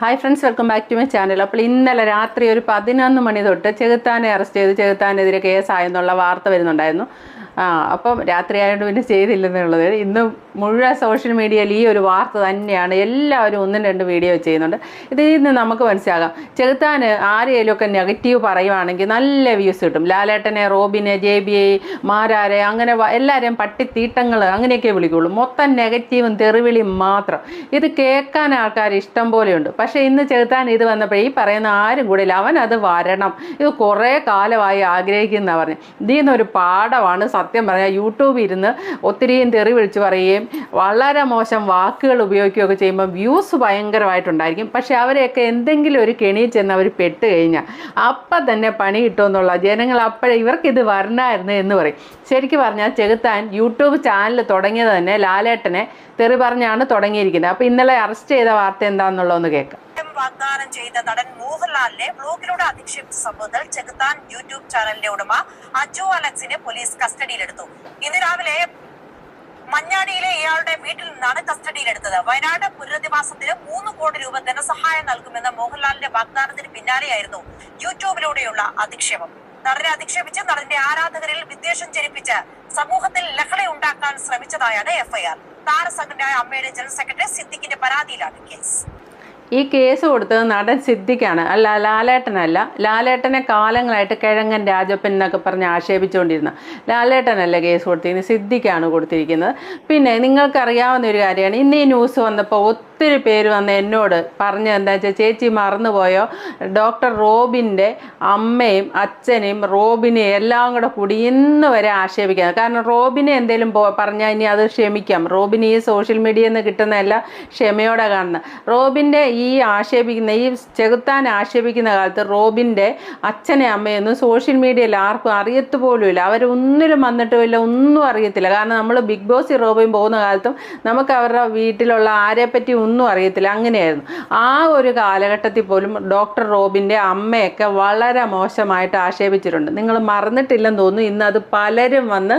Hi friends welcome back to my channel അപ്പോൾ ഇന്നലെ രാത്രി ഒരു പതിനൊന്ന് മണി തൊട്ട് ചെകുത്താനെ അറസ്റ്റ് ചെയ്ത് ചെകുത്താനെതിരെ കേസായെന്നുള്ള വാർത്ത വരുന്നുണ്ടായിരുന്നു. ആ അപ്പം രാത്രി ആയതുകൊണ്ട് പിന്നെ ചെയ്തില്ലെന്നുള്ളത് ഇന്ന് മുഴുവൻ സോഷ്യൽ മീഡിയയിൽ ഈ ഒരു വാർത്ത തന്നെയാണ് എല്ലാവരും ഒന്നും രണ്ട് വീഡിയോ ചെയ്യുന്നുണ്ട്. ഇതിൽ നിന്ന് നമുക്ക് മനസ്സിലാകാം. ചെകുത്താൻ ആരെയൊക്കെ നെഗറ്റീവ് പറയുവാണെങ്കിൽ നല്ല വ്യൂസ് കിട്ടും. ലാലേട്ടനെ റോബിനെ ജെ ബി ഐ മാരാരെ അങ്ങനെ എല്ലാവരെയും പട്ടിത്തീട്ടങ്ങൾ അങ്ങനെയൊക്കെ വിളിക്കുള്ളൂ. മൊത്തം നെഗറ്റീവും തെറിവിളിയും മാത്രം. ഇത് കേൾക്കാൻ ആൾക്കാർ ഇഷ്ടം പോലെയുണ്ട്. പക്ഷേ ഇന്ന് ചെകുത്താൻ ഇത് വന്നപ്പോൾ ഈ പറയുന്ന ആരും കൂടെ അവൻ വരണം. ഇത് കുറേ കാലമായി ആഗ്രഹിക്കുന്ന പറഞ്ഞു ഇതിൽ നിന്നൊരു പാഠമാണ് സത്യം. പറഞ്ഞാൽ യൂട്യൂബിൽ ഇരുന്ന് ഒത്തിരിയും തെറി വിളിച്ച് പറയുകയും വളരെ മോശം വാക്കുകൾ ഉപയോഗിക്കുകയൊക്കെ ചെയ്യുമ്പോൾ വ്യൂസ് ഭയങ്കരമായിട്ടുണ്ടായിരിക്കും. പക്ഷേ അവരെയൊക്കെ എന്തെങ്കിലും ഒരു കെണിയിൽ ചെന്ന് അവർ പെട്ട് കഴിഞ്ഞാൽ അപ്പം തന്നെ പണി കിട്ടുമെന്നുള്ള ജനങ്ങൾ അപ്പോഴേ ഇവർക്കിത് വരണമായിരുന്നു എന്ന് പറയും. ശരിക്കും പറഞ്ഞാൽ ചെകുത്താൻ യൂട്യൂബ് ചാനൽ തുടങ്ങിയത് തന്നെ ലാലേട്ടനെ തെറി പറഞ്ഞാണ് തുടങ്ങിയിരിക്കുന്നത്. അപ്പോൾ ഇന്നലെ അറസ്റ്റ് ചെയ്ത വാർത്ത എന്താണെന്നുള്ളതെന്ന് കേൾക്കാം. വാഗ്ദാനം ചെയ്ത നടൻ മോഹൻലാലിനെ ബ്ലോഗിലൂടെ അധിക്ഷേപിച്ച സംഭവത്തിൽ ചെകുത്താൻ യൂട്യൂബ് ചാനലിന്റെ ഉടമ അജു അലക്സിനെ പോലീസ് കസ്റ്റഡിയിലെടുത്തു. ഇന്ന് രാവിലെ മഞ്ഞാടിയിലെ ഇയാളുടെ വീട്ടിൽ നിന്നാണ് കസ്റ്റഡിയിലെടുത്തത്. വയനാട് പുനരധിവാസത്തിന് മൂന്ന് കോടി രൂപ ധനസഹായം നൽകുമെന്ന മോഹൻലാലിന്റെ വാഗ്ദാനത്തിന് പിന്നാലെയായിരുന്നു യൂട്യൂബിലൂടെയുള്ള അധിക്ഷേപം. നടനെ അധിക്ഷേപിച്ച് നടന്റെ ആരാധകരിൽ വിദ്വേഷം ജനിപ്പിച്ച് സമൂഹത്തിൽ ലഹള ഉണ്ടാക്കാൻ ശ്രമിച്ചതായാണ് എഫ്ഐആർ. താരസംഘടനയായ അമ്മയുടെ ജനറൽ സെക്രട്ടറി സിദ്ദിഖിന്റെ പരാതിയിലാണ് കേസ്. ഈ കേസ് കൊടുത്തത് നടൻ സിദ്ധിക്കാണ് അല്ല ലാലേട്ടനല്ല. ലാലേട്ടനെ കാലങ്ങളായിട്ട് കിഴങ്ങൻ രാജപ്പൻ എന്നൊക്കെ പറഞ്ഞ് ആക്ഷേപിച്ചുകൊണ്ടിരുന്ന ലാലേട്ടനല്ല കേസ് കൊടുത്തിരിക്കുന്നത്? സിദ്ധിക്കാണ് കൊടുത്തിരിക്കുന്നത്. പിന്നെ നിങ്ങൾക്കറിയാവുന്ന ഒരു കാര്യമാണ്. ഇന്ന് ഈ ന്യൂസ് വന്നപ്പോൾ ഒത്തിരി പേര് വന്ന് എന്നോട് പറഞ്ഞത് എന്താ വെച്ചാൽ ചേച്ചി മറന്നുപോയോ? ഡോക്ടർ റോബിന്റെ അമ്മയും അച്ഛനെയും റോബിനെ എല്ലാം കൂടെ കൂടി ഇന്ന് വരെ ആക്ഷേപിക്കുന്നത് കാരണം റോബിനെ എന്തെങ്കിലും പറഞ്ഞാൽ ഇനി അത് ക്ഷമിക്കാം. റോബിന് ഈ സോഷ്യൽ മീഡിയയിൽ നിന്ന് കിട്ടുന്നതല്ല ക്ഷമയോടെ കാണുന്നത്. റോബിന്റെ ഈ ആക്ഷേപിക്കുന്ന ഈ ചെകുത്താൻ ആക്ഷേപിക്കുന്ന കാലത്ത് റോബിന്റെ അച്ഛനെ അമ്മയൊന്നും സോഷ്യൽ മീഡിയയിൽ ആർക്കും അറിയത്ത് പോലുമില്ല. അവരൊന്നിലും വന്നിട്ടുമില്ല ഒന്നും അറിയത്തില്ല. കാരണം നമ്മൾ ബിഗ് ബോസ് റോബിൻ പോകുന്ന കാലത്തും നമുക്ക് അവരുടെ വീട്ടിലുള്ള ആരെപ്പറ്റി ഒന്നും അറിയത്തില്ല. അങ്ങനെയായിരുന്നു. ആ ഒരു കാലഘട്ടത്തിൽ പോലും ഡോക്ടർ റോബിന്റെ അമ്മയൊക്കെ വളരെ മോശമായിട്ട് ആക്ഷേപിച്ചിട്ടുണ്ട്. നിങ്ങൾ മറന്നിട്ടില്ലെന്ന് തോന്നുന്നു. ഇന്ന് അത് പലരും വന്ന്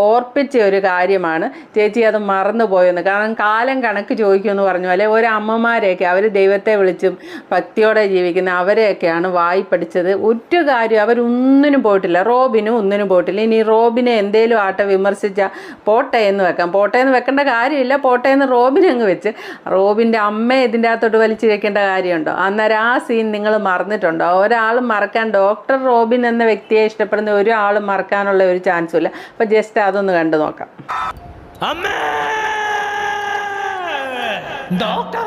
ഓർപ്പിച്ച ഒരു കാര്യമാണ്. ചേച്ചി അത് മറന്നു പോയെന്ന് കാരണം കാലം കണക്ക് ചോദിക്കുമെന്ന് പറഞ്ഞു. അല്ലെ ഒരു അമ്മമാരെയൊക്കെ അവർ ദൈവത്തെ വിളിച്ചും ഭക്തിയോടെ ജീവിക്കുന്ന അവരെയൊക്കെയാണ് വായി പഠിച്ചത് ഒറ്റ കാര്യം അവരൊന്നിനും പോയിട്ടില്ല. റോബിനും ഒന്നിനും പോയിട്ടില്ല. ഇനി റോബിനെ എന്തേലും ആട്ടെ വിമർശിച്ച പോട്ടെ എന്ന് വെക്കാം. പോട്ടെ എന്ന് വെക്കേണ്ട കാര്യമില്ല. പോട്ടെ എന്ന് റോബിനെ അങ്ങ് വെച്ച്. റോബിന്റെ അമ്മ ഇതിന്റെ അകത്തോട്ട് വലിച്ചു വെക്കേണ്ട കാര്യമുണ്ടോ? അന്നേരം ആ സീൻ നിങ്ങൾ മറന്നിട്ടുണ്ടോ? ഒരാളും മറക്കാൻ ഡോക്ടർ റോബിൻ എന്ന വ്യക്തിയെ ഇഷ്ടപ്പെടുന്ന ഒരാളും മറക്കാനുള്ള ഒരു ചാൻസും ഇല്ല. അപ്പോൾ ജസ്റ്റ് അതൊന്ന് കണ്ടു നോക്കാം. ഡോക്ടർ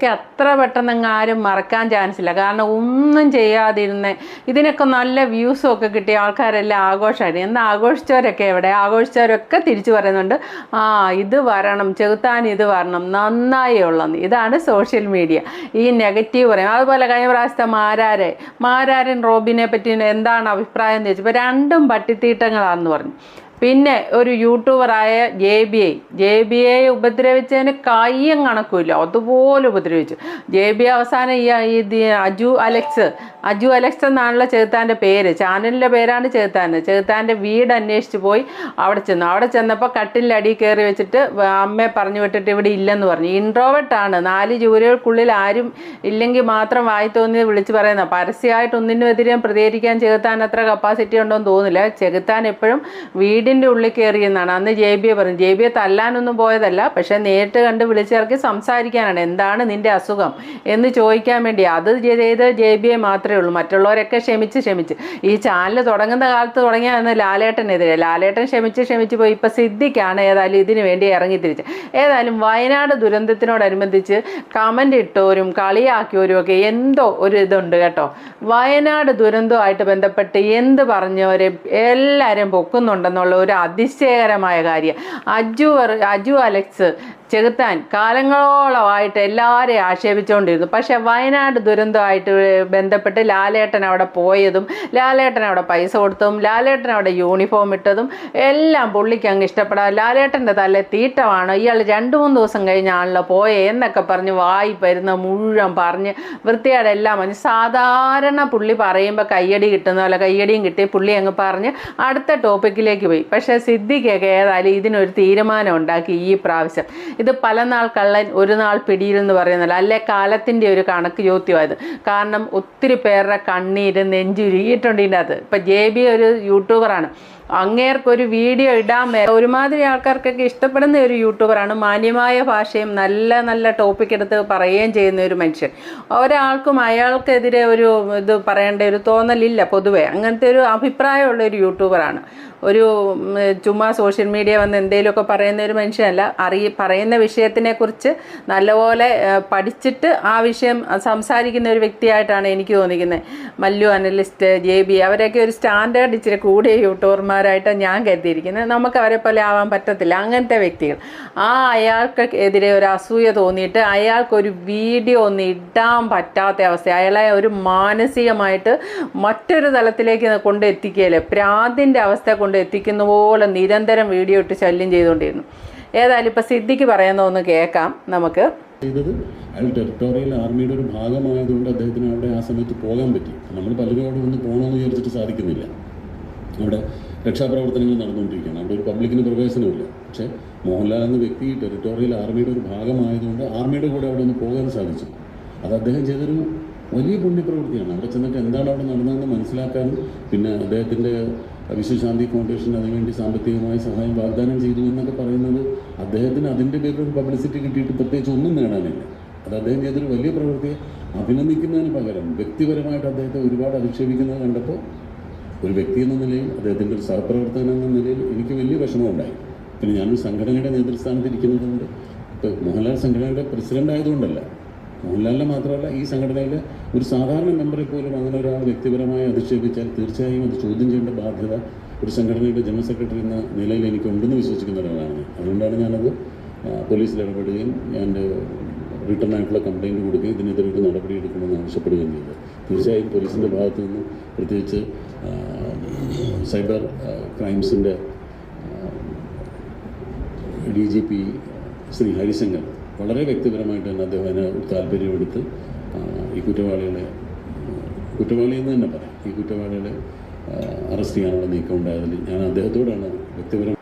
ഇതൊക്കെ അത്ര പെട്ടെന്ന് ആരും മറക്കാൻ ചാൻസ് ഇല്ല. കാരണം ഒന്നും ചെയ്യാതിരുന്ന് ഇതിനൊക്കെ നല്ല വ്യൂസും ഒക്കെ കിട്ടിയ ആൾക്കാരെല്ലാം ആഘോഷമായിരുന്നു. എന്നാൽ ആഘോഷിച്ചവരൊക്കെ എവിടെ? ആഘോഷിച്ചവരൊക്കെ തിരിച്ചു പറയുന്നുണ്ട്. ആ ഇത് വരണം ചെകുത്താൻ ഇത് വരണം നന്നായി ഉള്ളത് ഇതാണ് സോഷ്യൽ മീഡിയ ഈ നെഗറ്റീവ് പറയും. അതുപോലെ കഴിഞ്ഞ പ്രാവശ്യത്തെ മാരാരെ മാരാരൻ റോബിനെ പറ്റി എന്താണ് അഭിപ്രായം എന്ന് ചോദിച്ചപ്പോൾ രണ്ടും പട്ടിത്തീട്ടങ്ങളാണെന്ന് പറഞ്ഞു. പിന്നെ ഒരു യൂട്യൂബറായ J B I. J B I ഉപദ്രവിച്ചതിന് കയ്യും കണക്കുമില്ല. അതുപോലെ ഉപദ്രവിച്ചു. ജെ ബി അവസാനം ഈ അജു അലക്സ് അജു അലക്സ് എന്നാണല്ലോ ചെറുത്താന്റെ പേര്. ചാനലിന്റെ പേരാണ് ചെറുത്താൻ ചെറുത്താന്റെ വീട് അന്വേഷിച്ച് പോയി അവിടെ ചെന്നു. അവിടെ ചെന്നപ്പോൾ കട്ടിലിന്റെ അടി കയറി വെച്ചിട്ട് അമ്മയെ പറഞ്ഞു വിട്ടിട്ട് ഇവിടെ ഇല്ലെന്ന് പറഞ്ഞു. ഇൻട്രോവെട്ടാണ് നാല് ജോലികൾക്കുള്ളിൽ ആരും ഇല്ലെങ്കിൽ മാത്രം വായി തോന്നി വിളിച്ച് പറയുന്ന. പരസ്യമായിട്ട് ഒന്നിനും എതിരെ പ്രതികരിക്കാൻ ചെകുത്താൻ അത്ര കപ്പാസിറ്റി ഉണ്ടോ എന്ന് തോന്നില്ല ചെകുത്താൻ എപ്പോഴും വീടിന്റെ ഉള്ളിൽ കയറിയെന്നാണ് അന്ന് ജെ ബിയെ പറഞ്ഞു. ജെ ബിയെ തല്ലാനൊന്നും പോയതല്ല. പക്ഷേ നേരിട്ട് കണ്ട് വിളിച്ചിറക്കി സംസാരിക്കാനാണ്. എന്താണ് നിന്റെ അസുഖം എന്ന് ചോദിക്കാൻ വേണ്ടി. അത് ചെയ്ത് ജെ ബിയെ മാത്രമേ ഉള്ളൂ. മറ്റുള്ളവരൊക്കെ ക്ഷമിച്ച് ക്ഷമിച്ച്. ഈ ചാനൽ തുടങ്ങുന്ന കാലത്ത് തുടങ്ങിയാണ് ലാലേട്ടനെതിരെ. ലാലേട്ടൻ ക്ഷമിച്ച് ക്ഷമിച്ച് പോയി. ഇപ്പം സിദ്ദിഖാണ് ഏതായാലും ഇതിന് വേണ്ടി ഇറങ്ങി തിരിച്ച്. ഏതായാലും വയനാട് ദുരന്തത്തിനോടനുബന്ധിച്ച് കമന്റ് ഇട്ടവരും കളിയാക്കിയവരും ഒക്കെ എന്തോ ഒരു ഇതുണ്ട് കേട്ടോ. വയനാട് ദുരന്തവുമായിട്ട് ബന്ധപ്പെട്ട് എന്ത് പറഞ്ഞവരെ എല്ലാവരും പൊക്കുന്നുണ്ടെന്നുള്ള ഒരു അതിശയകരമായ കാര്യം. അജു അജു അലക്സ് ചെകുത്താൻ കാലങ്ങളോളമായിട്ട് എല്ലാവരെയും ആക്ഷേപിച്ചുകൊണ്ടിരുന്നു പക്ഷെ വയനാട് ദുരന്തമായിട്ട് ബന്ധപ്പെട്ട് ലാലേട്ടൻ അവിടെ പോയതും ലാലേട്ടൻ അവിടെ പൈസ കൊടുത്തതും ലാലേട്ടൻ അവിടെ യൂണിഫോം ഇട്ടതും എല്ലാം പുള്ളിക്ക് അങ്ങ് ഇഷ്ടപ്പെടാം. ലാലേട്ടന്റെ തല തീട്ടമാണ്. ഇയാൾ രണ്ട് മൂന്ന് ദിവസം കഴിഞ്ഞാണല്ലോ പോയേ എന്നൊക്കെ പറഞ്ഞ് വായി വരുന്ന മുഴുവൻ പറഞ്ഞ് വൃത്തിയുടെ എല്ലാം പറഞ്ഞ് സാധാരണ പുള്ളി പറയുമ്പോൾ കയ്യടി കിട്ടുന്ന പോലെ കയ്യടിയും കിട്ടി പുള്ളി അങ്ങ് പറഞ്ഞ് അടുത്ത ടോപ്പിക്കിലേക്ക് പോയി. പക്ഷേ സിദ്ദിഖൊക്കെ ഏതായാലും ഇതിനൊരു തീരുമാനം ഉണ്ടാക്കി ഈ പ്രാവശ്യം. ഇത് പല നാൾ കള്ളൻ ഒരു നാൾ പിടിയിൽ എന്ന് പറയുന്നില്ല അല്ലെ? കാലത്തിന്റെ ഒരു കണക്ക് ചോദ്യമായത്. കാരണം ഒത്തിരി പേരുടെ കണ്ണീര് നെഞ്ചുരുകിയിട്ടുണ്ട് ഇതിന്റെ അകത്ത് ഇപ്പം ജെ ബി ഒരു യൂട്യൂബറാണ്. അങ്ങേർക്കൊരു വീഡിയോ ഇടാൻ വേ ഒരുമാതിരി ആൾക്കാർക്കൊക്കെ ഇഷ്ടപ്പെടുന്ന ഒരു യൂട്യൂബറാണ് മാന്യമായ ഭാഷയും നല്ല നല്ല ടോപ്പിക് എടുത്ത് പറയുകയും ചെയ്യുന്ന ഒരു മനുഷ്യൻ. ഒരാൾക്കും അയാൾക്കെതിരെ ഒരു ഇത് പറയേണ്ട ഒരു തോന്നലില്ല പൊതുവേ. അങ്ങനത്തെ ഒരു അഭിപ്രായമുള്ള ഒരു യൂട്യൂബറാണ്. ഒരു ചുമ്മാ സോഷ്യൽ മീഡിയ വന്ന് എന്തെങ്കിലുമൊക്കെ പറയുന്ന ഒരു മനുഷ്യനല്ല. അറിയ പറയുന്ന വിഷയത്തിനെക്കുറിച്ച് നല്ലപോലെ പഠിച്ചിട്ട് ആ വിഷയം സംസാരിക്കുന്ന ഒരു വ്യക്തിയായിട്ടാണ് എനിക്ക് തോന്നിക്കുന്നത്. മല്ലു അനലിസ്റ്റ് ജെ ബി അവരൊക്കെ ഒരു സ്റ്റാൻഡേർഡ് ഇച്ചിരി കൂടിയ യൂട്യൂബർമാരായിട്ട് ഞാൻ കരുതിയിരിക്കുന്നത്. നമുക്ക് അവരെ പോലെ ആവാൻ പറ്റത്തില്ല. അങ്ങനത്തെ വ്യക്തികൾ. ആ അയാൾക്ക് എതിരെ ഒരു അസൂയ തോന്നിയിട്ട് അയാൾക്കൊരു വീഡിയോ ഒന്നും ഇടാൻ പറ്റാത്ത അവസ്ഥ. അയാളെ ഒരു മാനസികമായിട്ട് മറ്റൊരു തലത്തിലേക്ക് കൊണ്ട് എത്തിക്കുകയല്ലേ? പ്രാതിന്റെ അവസ്ഥ കൊണ്ട് എത്തിക്കുന്ന പോലെ നിരന്തരം വീഡിയോ ഇട്ട് ശല്യം ചെയ്തുകൊണ്ടിരുന്നു. ഏതായാലും ഇപ്പം സിദ്ധിക്ക് പറയുന്ന ഒന്ന് കേൾക്കാം നമുക്ക്. ചെയ്തത് അയാൾ ടെറിട്ടോറിയൽ ആർമിയുടെ ഒരു ഭാഗമായതുകൊണ്ട് അദ്ദേഹത്തിന് അവിടെ ആ സമയത്ത് പോകാൻ പറ്റി. നമ്മൾ പലരും അവിടെ ഒന്ന് പോകണമെന്ന് വിചാരിച്ചിട്ട് സാധിക്കുന്നില്ല. അവിടെ രക്ഷാപ്രവർത്തനങ്ങൾ നടന്നുകൊണ്ടിരിക്കുകയാണ്. അവിടെ ഒരു പബ്ലിക്കിന് പ്രവേശനമില്ല പക്ഷേ മോഹൻലാൽ എന്ന വ്യക്തി ടെറിട്ടോറിയൽ ആർമിയുടെ ഒരു ഭാഗമായതുകൊണ്ട് ആർമിയുടെ കൂടെ അവിടെ ഒന്ന് പോകാൻ സാധിച്ചു. അത് അദ്ദേഹം ചെയ്തൊരു വലിയ പുണ്യപ്രവൃത്തിയാണ്. അവിടെ ചെന്നിട്ട് എന്താണ് അവിടെ നടന്നതെന്ന് മനസ്സിലാക്കാനും പിന്നെ അദ്ദേഹത്തിന്റെ വിശ്വശാന്തി ഫൗണ്ടേഷൻ അതിനുവേണ്ടി സാമ്പത്തികമായ സഹായം വാഗ്ദാനം ചെയ്തു എന്നൊക്കെ പറയുന്നത് അദ്ദേഹത്തിന് അതിന്റെ പേരിൽ ഒരു പബ്ലിസിറ്റി കിട്ടിയിട്ട് പ്രത്യേകിച്ച് ഒന്നും നേടാനില്ല. അത് അദ്ദേഹം ചെയ്തൊരു വലിയ പ്രവൃത്തിയെ അഭിനന്ദിക്കുന്നതിന് പകരം വ്യക്തിപരമായിട്ട് അദ്ദേഹത്തെ ഒരുപാട് അധിക്ഷേപിക്കുന്നത് കണ്ടപ്പോൾ ഒരു വ്യക്തി എന്ന നിലയിൽ അദ്ദേഹത്തിന്റെ ഒരു സഹപ്രവർത്തകൻ എന്ന നിലയിൽ എനിക്ക് വലിയ വിഷമമുണ്ടായി പിന്നെ ഞാനൊരു സംഘടനയുടെ നേതൃസ്ഥാനത്ത് ഇരിക്കുന്നതുകൊണ്ട് ഇപ്പോൾ മോഹൻലാൽ സംഘടനയുടെ പ്രസിഡന്റ് ആയതുകൊണ്ടല്ല മോഹൻലാലിനെ മാത്രമല്ല ഈ സംഘടനയിലെ ഒരു സാധാരണ മെമ്പറെ പോലും അങ്ങനെ ഒരാൾ വ്യക്തിപരമായി അധിക്ഷേപിച്ചാൽ തീർച്ചയായും അത് ചോദ്യം ചെയ്യേണ്ട ബാധ്യത ഒരു സംഘടനയുടെ ജനറൽ സെക്രട്ടറി എന്ന നിലയിൽ എനിക്ക് ഉണ്ടെന്ന് വിശ്വസിക്കുന്ന ഒരാളാണ്. അതുകൊണ്ടാണ് ഞാനത് പോലീസിൽ ഇടപെടുകയും ഞാൻ റിട്ടേൺ ആയിട്ടുള്ള കംപ്ലയിന്റ് കൊടുക്കുകയും ഇതിനെതിരെ ഒരു നടപടി എടുക്കണമെന്ന് ആവശ്യപ്പെടുകയും ചെയ്തത് തീർച്ചയായും പോലീസിന്റെ ഭാഗത്തു നിന്ന് പ്രത്യേകിച്ച് cyber ക്രൈംസിന്റെ D G P Shri Harishankar വളരെ വ്യക്തിപരമായിട്ട് തന്നെ അദ്ദേഹം അതിന് താല്പര്യമെടുത്ത് ഈ കുറ്റവാളികളെ കുറ്റവാളി എന്ന് തന്നെ പറയാം. ഈ കുറ്റവാളികളെ അറസ്റ്റ് ചെയ്യാനുള്ള നീക്കം ഉണ്ടായതിൽ ഞാൻ അദ്ദേഹത്തോടാണ് വ്യക്തിപരം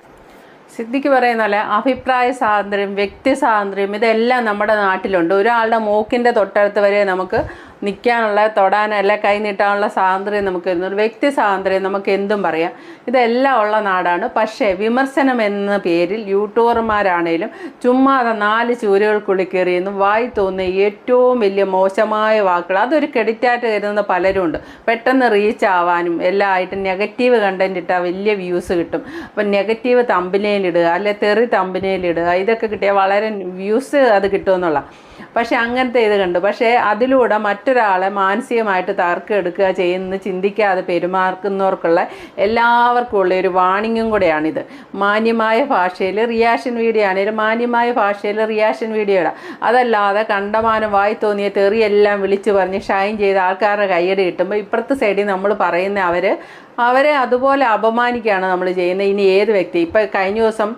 സിദ്ദിഖ് പറയുന്ന പോലെ അഭിപ്രായ സ്വാതന്ത്ര്യം വ്യക്തി സ്വാതന്ത്ര്യം ഇതെല്ലാം നമ്മുടെ നാട്ടിലുണ്ട്. ഒരാളുടെ മൂക്കിന്റെ തൊട്ടടുത്ത് വരെ നമുക്ക് നിൽക്കാനുള്ള തൊടാനല്ല കൈ നീട്ടാനുള്ള സ്വാതന്ത്ര്യം നമുക്ക് എന്നൊരു വ്യക്തി സ്വാതന്ത്ര്യം നമുക്ക് എന്തും പറയാം. ഇതെല്ലാം ഉള്ള നാടാണ്. പക്ഷേ വിമർശനം എന്ന പേരിൽ യൂട്യൂബർമാരാണേലും ചുമ്മാതെ നാല് ചൂരുകൾക്കുള്ളിൽ കയറിയെന്നും വായി തോന്നുന്ന ഏറ്റവും വലിയ മോശമായ വാക്കുകൾ. അതൊരു ക്രെഡിറ്റായിട്ട് കരുതുന്ന പലരും ഉണ്ട്. പെട്ടെന്ന് റീച്ച് ആവാനും എല്ലാം ആയിട്ട് നെഗറ്റീവ് കണ്ടന്റ് ഇട്ടാൽ വലിയ വ്യൂസ് കിട്ടും. അപ്പം നെഗറ്റീവ് തമ്പനയിലിടുക അല്ലെ തെറി തമ്പനയിലിടുക ഇതൊക്കെ കിട്ടിയാൽ വളരെ വ്യൂസ് അത് കിട്ടുമെന്നുള്ള പക്ഷെ അങ്ങനത്തെ ഇത് കണ്ടു. പക്ഷേ അതിലൂടെ മറ്റൊരാളെ മാനസികമായിട്ട് തർക്കെടുക്കുക ചെയ്യുന്ന ചിന്തിക്കാതെ പെരുമാറുന്നവർക്കുള്ള എല്ലാവർക്കും ഉള്ള ഒരു വാണിങ്ങും കൂടെയാണിത്. മാന്യമായ ഭാഷയിൽ റിയാക്ഷൻ വീഡിയോ ആണെങ്കിലും മാന്യമായ ഭാഷയിൽ റിയാക്ഷൻ വീഡിയോ ഇടാം. അതല്ലാതെ കണ്ടമാനം വായി തോന്നിയ തെറിയെല്ലാം വിളിച്ചു പറഞ്ഞ് ഷൈൻ ചെയ്ത് ആൾക്കാരുടെ കയ്യടി കിട്ടുമ്പോൾ ഇപ്പുറത്തെ സൈഡിൽ നമ്മൾ പറയുന്ന അവർ അവരെ അതുപോലെ അപമാനിക്കുകയാണ് നമ്മൾ ചെയ്യുന്നത്. ഇനി ഏത് വ്യക്തി? ഇപ്പം കഴിഞ്ഞ ദിവസം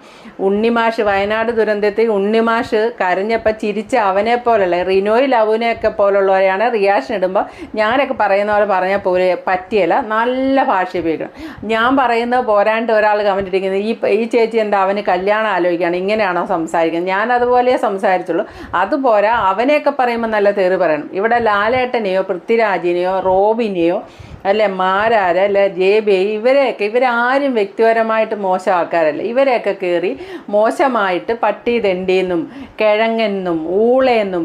ഉണ്ണിമാഷ് വയനാട് ദുരന്തത്തിൽ ഉണ്ണിമാഷ് കരഞ്ഞപ്പോൾ ചിരിച്ച അവനെ പോലുള്ള റിനോയ് ലവുനെയൊക്കെ പോലുള്ളവരെയാണ് റിയാക്ഷൻ ഇടുമ്പോൾ ഞാനൊക്കെ പറയുന്ന പോലെ പറഞ്ഞാൽ പോലെ പറ്റിയല്ല നല്ല ഭാഷ ഉപയോഗിക്കണം. ഞാൻ പറയുന്നത് പോരാണ്ട് ഒരാൾ കമന്റ് ഇരിക്കുന്നത് ഈ ഈ ചേച്ചി എന്താ അവന് കല്യാണം ആലോചിക്കുകയാണ് ഇങ്ങനെയാണോ സംസാരിക്കുന്നത്? ഞാൻ അതുപോലെ സംസാരിച്ചുള്ളൂ. അതുപോരാ അവനെയൊക്കെ പറയുമ്പോൾ നല്ല തെറി പറയണം. ഇവിടെ ലാലേട്ടനെയോ പൃഥ്വിരാജിനെയോ റോബിനെയോ അല്ലെ മാരാര അല്ലെ ജെ ബി ഇവരെയൊക്കെ ഇവരാരും വ്യക്തിപരമായിട്ട് മോശം ആൾക്കാരല്ല. ഇവരെയൊക്കെ കയറി മോശമായിട്ട് പട്ടി തെണ്ടിയെന്നും കിഴങ്ങെന്നും ഊളയെന്നും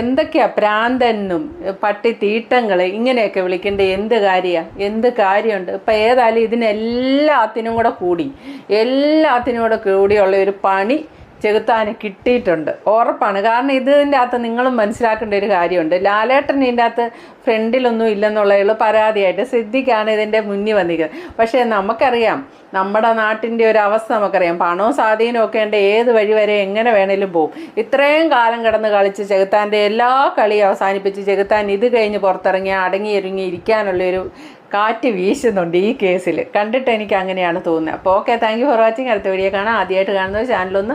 എന്തൊക്കെയാ പ്രാന്തെന്നും പട്ടി തീട്ടങ്ങൾ ഇങ്ങനെയൊക്കെ വിളിക്കേണ്ട എന്ത് കാര്യമാണ് എന്ത് കാര്യമുണ്ട്? ഇപ്പം ഏതായാലും ഇതിനെല്ലാത്തിനും കൂടെ കൂടി എല്ലാത്തിനും കൂടെ കൂടിയുള്ള ഒരു പണി ചെകുത്താന് കിട്ടിയിട്ടുണ്ട്. ഉറപ്പാണ്. കാരണം ഇതിന്റെ അകത്ത് നിങ്ങളും മനസ്സിലാക്കേണ്ട ഒരു കാര്യമുണ്ട്. ലാലേട്ടൻ ഇതിന്റെ അകത്ത് ഫ്രണ്ടിലൊന്നും ഇല്ലെന്നുള്ളതുള്ള പരാതിയായിട്ട് സിദ്ധിക്കാണ് ഇതിന്റെ മുന്നിൽ വന്നിരിക്കുന്നത്. പക്ഷേ നമുക്കറിയാം നമ്മുടെ നാട്ടിന്റെ ഒരു അവസ്ഥ നമുക്കറിയാം. പണവും സ്വാധീനവും ഒക്കെ ഉണ്ട്. ഏത് വഴി വരെ എങ്ങനെ വേണേലും പോകും ഇത്രയും കാലം കിടന്ന് കളിച്ച് ചെകുത്താന്റെ എല്ലാ കളിയും അവസാനിപ്പിച്ച് ചെകുത്താൻ ഇത് കഴിഞ്ഞ് പുറത്തിറങ്ങി അടങ്ങിയൊരുങ്ങി ഇരിക്കാനുള്ളൊരു കാറ്റ് വീശുന്നുണ്ട് ഈ കേസിൽ. കണ്ടിട്ട് എനിക്ക് അങ്ങനെയാണ് തോന്നുന്നത്. അപ്പോൾ okay thank you for watching. അടുത്ത വീഡിയോ കാണാം. ആദ്യമായിട്ട് കാണുന്ന ചാനലൊന്ന്